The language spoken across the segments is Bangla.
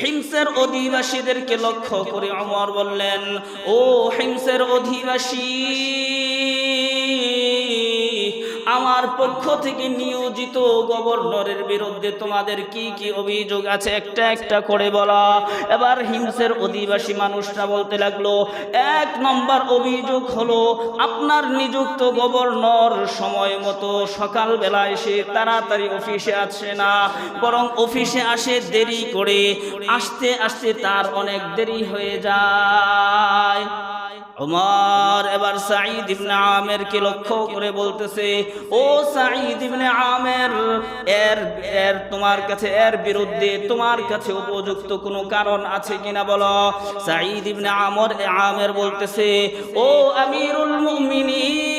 হিমসের অধিবাসীদেরকে লক্ষ্য করে অমর বললেন ও হিংসের অধিবাসী আমার পক্ষ থেকে নিয়োজিত গভর্নরের বিরুদ্ধে তোমাদের কি কি অভিযোগ আছে? একটা একটা করে বলা। এবার হিমসের অধিবাসী মানুষরা বলতে লাগল, এক নম্বর অভিযোগ হলো, আপনার নিযুক্ত গভর্নর সময় মতো সকালবেলা এসে তাড়াতাড়ি অফিসে আসে না। বরং অফিসে আসে দেরি করে। আসতে আসতে তার অনেক দেরি হয়ে যায়। ওমর এবার সাঈদ ইবনে আমের কে লক্ষ্য করে বলতেছে, ও সাঈদ ইবনে আমের, এর এর তোমার কাছে, এর বিরুদ্ধে তোমার কাছে উপযুক্ত কোনো কারণ আছে কিনা বলো? সাঈদ ইবনে আমর আমের বলতেছে, ও আমিরুল মুমিনিন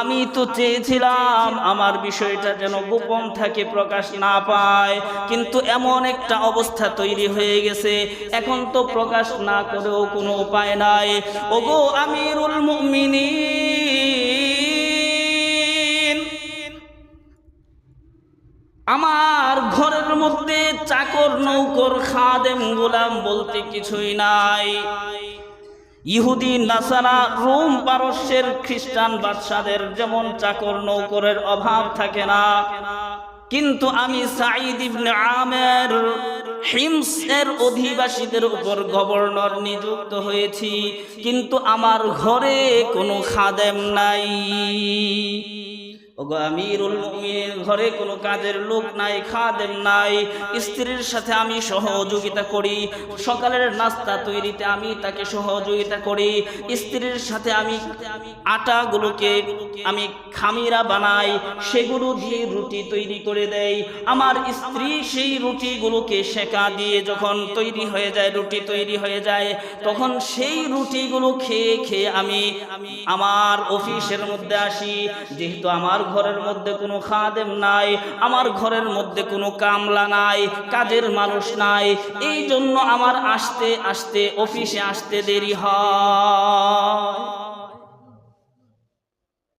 আমি তো চেয়েছিলাম আমার বিষয়টা যেন গোপন থাকে, প্রকাশ না পায়। কিন্তু এমন একটা অবস্থা তৈরি হয়ে গেছে। এখন তো প্রকাশ না করেও কোনো উপায় নাই। ওগো আমিরুল মুমিনিন, আমার ঘরের মধ্যে চাকর, নৌকর, খাদেম, গোলাম বলতে কিছুই নাই। ইহুদি, নাসারা, রোম পারস্যের খ্রিস্টান বাদশাদের যেমন চাকর নৌকরের অভাব থাকে না, কিন্তু আমি সাঈদ ইবনে আমের হিমসের অধিবাসীদের উপর গভর্নর নিযুক্ত হয়েছি, কিন্তু আমার ঘরে কোনো খাদেম নাই। আমিরুল ঘরে কোনো কাজের লোক নাই, খাদেম নাই। স্ত্রীর সাথে আমি সহযোগিতা করি। সকালের নাস্তা তৈরিতে আমি তাকে সহযোগিতা করি। স্ত্রীর সাথে আমি আটাগুলোকে আমি খামিরা বানাই, সেগুলো দিয়ে রুটি তৈরি করে দেই। আমার স্ত্রী সেই রুটিগুলোকে সেকা দিয়ে যখন তৈরি হয়ে যায়, রুটি তৈরি হয়ে যায়, তখন সেই রুটিগুলো খেয়ে খেয়ে আমি আমার অফিসের মধ্যে আসি। যেহেতু আমার ঘরের মধ্যে কোনো খাদেম নাই, আমার ঘরের মধ্যে কোনো কামলা নাই, কাজের মানুষ নাই। এই জন্য আমার আসতে আসতে, অফিসে আসতে দেরি হয়।